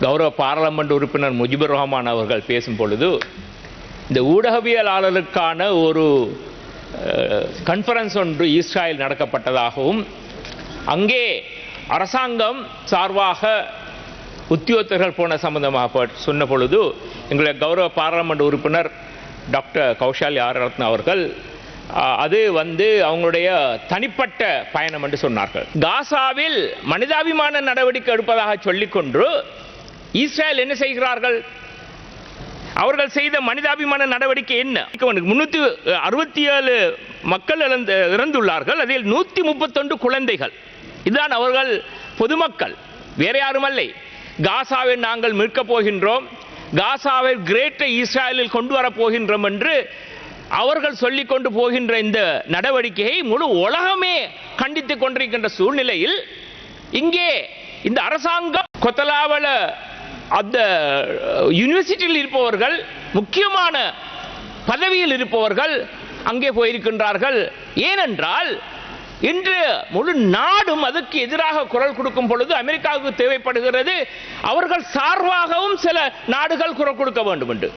கௌரவ பாராளுமன்ற உறுப்பினர் முஜிபுர் ரஹ்மான் அவர்கள் பேசும் பொழுது இந்த ஊடகவியலாளருக்கான ஒரு கன்ஃபரன்ஸ் ஒன்று இஸ்ராயல் நடக்கப்பட்டதாகவும் அங்கே அரசாங்கம் சார்பாக உத்தியோகத்தர்கள் போன சம்பந்தமாக சொன்ன பொழுது எங்களுடைய கௌரவ பாராளுமன்ற உறுப்பினர் டாக்டர் கௌஷால் ஆரத்ன அவர்கள் அது வந்து அவங்களுடைய தனிப்பட்ட பயணம் என்று சொன்னார்கள். காசாவில் மனிதாபிமான நடவடிக்கை எடுப்பதாக சொல்லிக்கொண்டு இஸ்ரேல் என்ன செய்கிறார்கள்? அவர்கள் செய்த மனிதாபிமான நடவடிக்கை என்ன? முன்னூத்தி அறுபத்தி ஏழு மக்கள் இழந்து இறந்துள்ளார்கள். அதில் நூத்தி முப்பத்தொன்று குழந்தைகள். இதுதான் அவர்கள் பொதுமக்கள். வேற யாருமல்லை. காசாவை நாங்கள் மீட்கப் போகின்றோம். காசாவை கிரேட்டர் இஸ்ரேலில் கொண்டு வரப்போகின்றோம் என்று அவர்கள் சொல்லிக் கொண்டு போகின்ற இந்த நடவடிக்கையை முழு உலகமே கண்டித்துக் கொண்டிருக்கின்ற சூழ்நிலையில் இங்கே இந்த அரசாங்கம் கொத்தலாவல அந்த யூனிவர்சிட்டியில் இருப்பவர்கள் முக்கியமான பதவியில் இருப்பவர்கள் அங்கே போயிருக்கின்றார்கள். ஏனென்றால் இன்று முழு நாடும் அதுக்கு எதிராக குரல் கொடுக்கும் பொழுது அமெரிக்காவுக்கு தேவைப்படுகிறது. அவர்கள் சார்பாகவும் சில நாடுகள் குரல் கொடுக்க வேண்டும் என்று